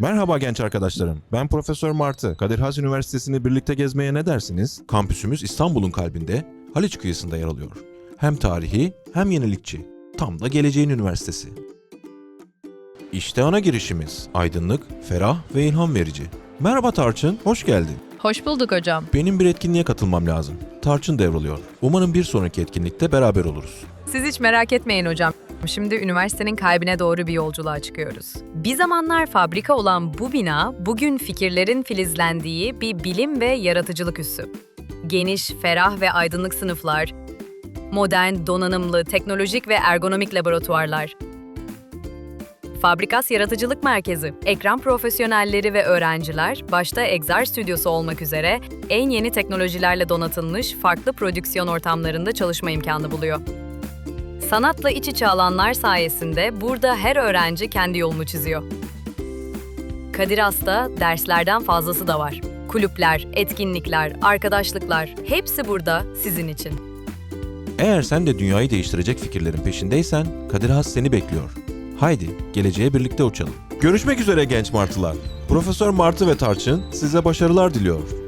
Merhaba genç arkadaşlarım. Ben Profesör Martı. Kadir Has Üniversitesi'ni birlikte gezmeye ne dersiniz? Kampüsümüz İstanbul'un kalbinde, Haliç kıyısında yer alıyor. Hem tarihi hem yenilikçi. Tam da geleceğin üniversitesi. İşte ana girişimiz. Aydınlık, ferah ve ilham verici. Merhaba Tarçın, hoş geldin. Hoş bulduk hocam. Benim bir etkinliğe katılmam lazım. Tarçın devruluyor. Umarım bir sonraki etkinlikte beraber oluruz. Siz hiç merak etmeyin hocam. Şimdi üniversitenin kalbine doğru bir yolculuğa çıkıyoruz. Bir zamanlar fabrika olan bu bina, bugün fikirlerin filizlendiği bir bilim ve yaratıcılık üssü. Geniş, ferah ve aydınlık sınıflar, modern, donanımlı, teknolojik ve ergonomik laboratuvarlar, Fabrikas Yaratıcılık Merkezi, ekran profesyonelleri ve öğrenciler, başta Exar Stüdyosu olmak üzere en yeni teknolojilerle donatılmış farklı prodüksiyon ortamlarında çalışma imkanı buluyor. Sanatla iç içe alanlar sayesinde burada her öğrenci kendi yolunu çiziyor. Kadir Has'ta derslerden fazlası da var. Kulüpler, etkinlikler, arkadaşlıklar hepsi burada sizin için. Eğer sen de dünyayı değiştirecek fikirlerin peşindeysen Kadir Has seni bekliyor. Haydi geleceğe birlikte uçalım. Görüşmek üzere genç martılar. Profesör Martı ve Tarçın size başarılar diliyor.